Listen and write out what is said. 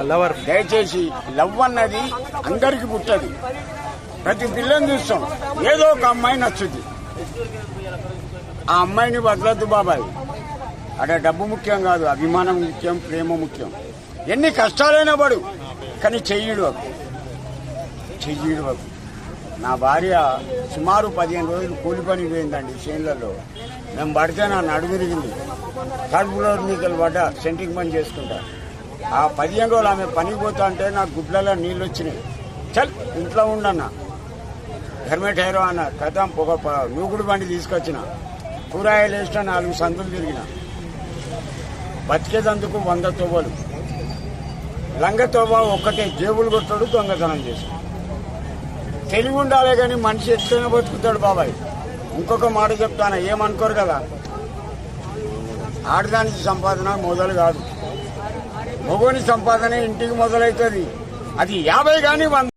Lover. దయచేసి love అన్నది అందరికి పుట్టది. ప్రతి పిల్లని చూస్తాం. ఏదో ఒక అమ్మాయి నచ్చుద్ది. ఆ అమ్మాయిని వదలద్దు బాబాయ్. అక్కడ డబ్బు ముఖ్యం కాదు అభిమానం ముఖ్యం ప్రేమ ముఖ్యం. ఎన్ని కష్టాలైనా పడు కానీ చెయ్యడు అవి. చెయ్యడు అవి. నా భార్య సుమారు పదిహేను రోజులు కూలి పని పోయిందండి చేనులలో. మేము పడితే నా నడుము కడుపులో నీకలు పడ్డ సెంటింగ్ పని చేసుకుంటా. ఆ పదిహేను రోజులు ఆమె పనికి పోతా అంటే నాకు గుడ్లలో నీళ్ళు వచ్చినాయి. చల్ ఇంట్లో ఉండన్నా. హెల్మెట్ హైరో అన్న కథ ఒక నూగుడు బండి తీసుకొచ్చిన. కూరగాయలు వేసిన నాలుగు సందులు తిరిగిన. బతికేదందుకు వంద తోబలు లంగ తోబ ఒక్కటే జేబులు కొట్టాడు దొంగతనం చేసి తెలివి ఉండాలి కానీ మనిషి ఎత్తున బతుకుతాడు బాబాయ్. ఇంకొక మాట చెప్తాను ఏమనుకోరు కదా? ఆడదానికి సంపాదన మొదలు కాదు. మగోని సంపాదన ఇంటికి మొదలవుతుంది అది యాభై కానీ వంద